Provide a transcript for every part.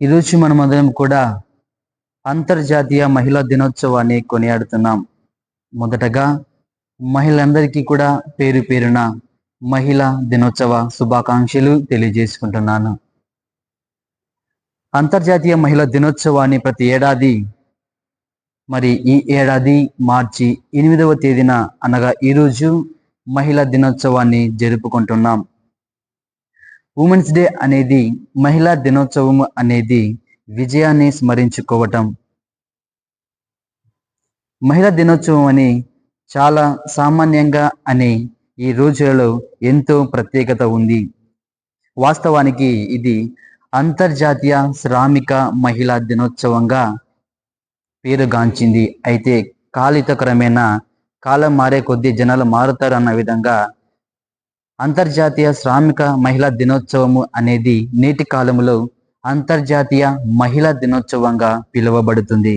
ఈరోజు మనమందరం కూడా అంతర్జాతీయ మహిళా దినోత్సవాన్ని కొనియాడుతున్నాం. మొదటగా మహిళలందరికీ కూడా పేరు పేరున మహిళా దినోత్సవ శుభాకాంక్షలు తెలియజేసుకుంటున్నాను. అంతర్జాతీయ మహిళా దినోత్సవాన్ని ప్రతి ఏడాది మరి ఈ ఏడాది మార్చి ఎనిమిదవ తేదీన అనగా ఈరోజు మహిళా దినోత్సవాన్ని జరుపుకుంటున్నాం. ఉమెన్స్ డే అనేది మహిళా దినోత్సవం అనేది విజయాన్ని స్మరించుకోవటం. మహిళా దినోత్సవం అని చాలా సామాన్యంగా అని ఈ రోజులలో ఎంతో ప్రత్యేకత ఉంది. వాస్తవానికి ఇది అంతర్జాతీయ శ్రామిక మహిళా దినోత్సవంగా పేరుగాంచింది. అయితే కాలిత క్రమేణా కాలం మారే కొద్దీ జనాలు మారుతారు అన్న విధంగా అంతర్జాతీయ శ్రామిక మహిళా దినోత్సవము అనేది నేటి కాలంలో అంతర్జాతీయ మహిళా దినోత్సవంగా పిలువబడుతుంది.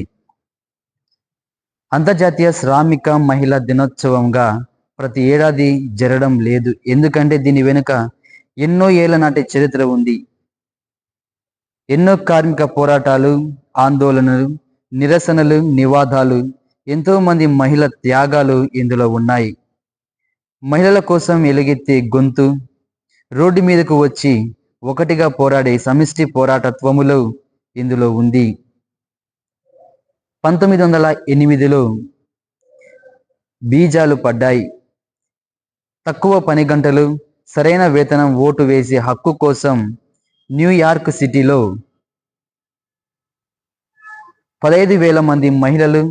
అంతర్జాతీయ శ్రామిక మహిళా దినోత్సవంగా ప్రతి ఏడాది జరగడం లేదు. ఎందుకంటే దీని వెనుక ఎన్నో ఏళ్ళ నాటి చరిత్ర ఉంది. ఎన్నో కార్మిక పోరాటాలు ఆందోళనలు నిరసనలు నివాదాలు ఎంతో మంది మహిళ త్యాగాలు ఇందులో ఉన్నాయి. మహిళల కోసం ఎలుగెత్తే గొంతు రోడ్డు మీదకు వచ్చి ఒకటిగా పోరాడే సమిష్టి పోరాటత్వములో ఇందులో ఉంది. పంతొమ్మిది వందల ఎనిమిదిలో బీజాలు పడ్డాయి. తక్కువ పని గంటలు సరైన వేతనం ఓటు వేసే హక్కు కోసం న్యూయార్క్ సిటీలో పదహైదు వేల మంది మహిళలు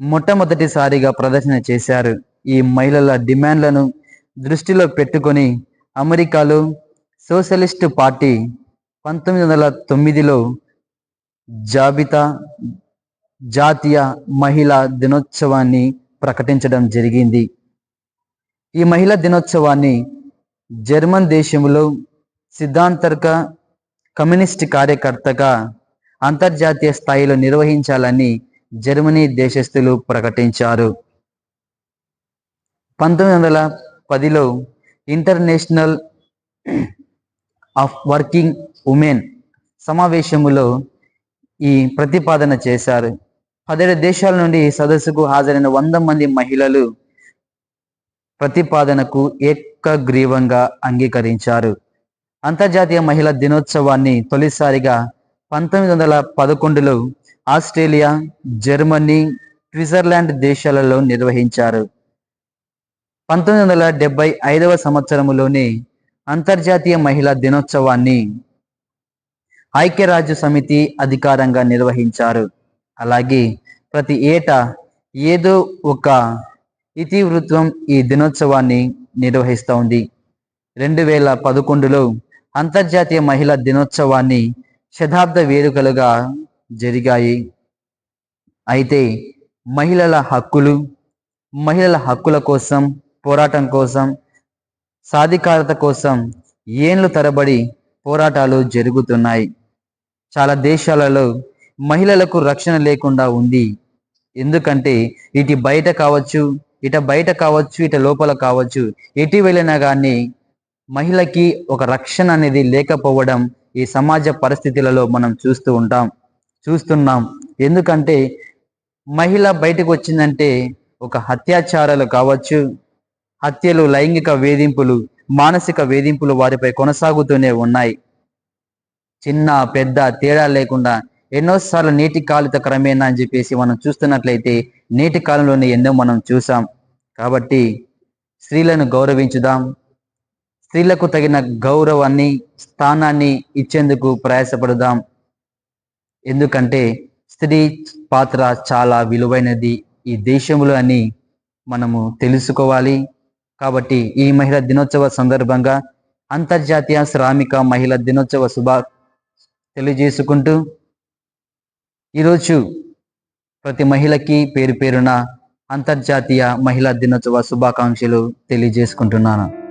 మొట్టమొదటిసారిగా ప్రదర్శన చేశారు. ఈ మహిళల డిమాండ్లను దృష్టిలో పెట్టుకొని అమెరికాలో సోషలిస్టు పార్టీ పంతొమ్మిది వందల తొమ్మిదిలో జాబితా జాతీయ మహిళా దినోత్సవాన్ని ప్రకటించడం జరిగింది. ఈ మహిళా దినోత్సవాన్ని జర్మన్ దేశంలో సిద్ధాంతర్క కమ్యూనిస్ట్ కార్యకర్తగా అంతర్జాతీయ స్థాయిలో నిర్వహించాలని జర్మనీ దేశస్థులు ప్రకటించారు. పంతొమ్మిది వందల పదిలో ఇంటర్నేషనల్ ఆఫ్ వర్కింగ్ ఉమెన్ సమావేశములో ఈ ప్రతిపాదన చేశారు. పదిహేడు దేశాల నుండి సదస్సుకు హాజరైన వంద మంది మహిళలు ప్రతిపాదనకు ఏకగ్రీవంగా అంగీకరించారు. అంతర్జాతీయ మహిళా దినోత్సవాన్ని తొలిసారిగా పంతొమ్మిది వందల పదకొండులో ఆస్ట్రేలియా జర్మనీ స్విట్జర్లాండ్ దేశాలలో నిర్వహించారు. పంతొమ్మిది వందల డెబ్బై ఐదవ సంవత్సరములోనే అంతర్జాతీయ మహిళా దినోత్సవాన్ని ఐక్యరాజ్య సమితి అధికారంగా నిర్వహించారు. అలాగే ప్రతి ఏటా ఏదో ఒక ఇతివృత్వం ఈ దినోత్సవాన్ని నిర్వహిస్తోంది రెండు వేల పదకొండులో అంతర్జాతీయ మహిళా దినోత్సవాన్ని శతాబ్ద వేడుకలుగా జరిగాయి. అయితే మహిళల హక్కులు మహిళల హక్కుల కోసం పోరాటం కోసం సాధికారత కోసం ఏండ్లు తరబడి పోరాటాలు జరుగుతున్నాయి. చాలా దేశాలలో మహిళలకు రక్షణ లేకుండా ఉంది. ఎందుకంటే ఇటు బయట కావచ్చు ఇట బయట కావచ్చు ఇట లోపల కావచ్చు ఎటు వెళ్ళినా కానీ మహిళకి ఒక రక్షణ అనేది లేకపోవడం ఈ సమాజ పరిస్థితులలో మనం చూస్తూ ఉంటాం చూస్తున్నాం. ఎందుకంటే మహిళ బయటకు వచ్చిందంటే ఒక అత్యాచారాలు కావచ్చు హత్యలు లైంగిక వేధింపులు మానసిక వేధింపులు వారిపై కొనసాగుతూనే ఉన్నాయి. చిన్న పెద్ద తేడా లేకుండా ఎన్నోసార్లు నీటి కాలిత క్రమేణా అని చెప్పేసి మనం చూస్తున్నట్లయితే నేటి కాలంలోనే ఎన్నో మనం చూసాం. కాబట్టి స్త్రీలను గౌరవించుదాం. స్త్రీలకు తగిన గౌరవాన్ని స్థానాన్ని ఇచ్చేందుకు ప్రయాసపడుదాం. ఎందుకంటే స్త్రీ పాత్ర చాలా విలువైనది ఈ దేశంలో అని మనము తెలుసుకోవాలి. కాబట్టి ఈ మహిళా దినోత్సవ సందర్భంగా అంతర్జాతీయ శ్రామిక మహిళా దినోత్సవ శుభ తెలియజేసుకుంటూ ఈరోజు ప్రతి మహిళకి పేరు పేరున అంతర్జాతీయ మహిళా దినోత్సవ శుభాకాంక్షలు తెలియజేసుకుంటున్నాను.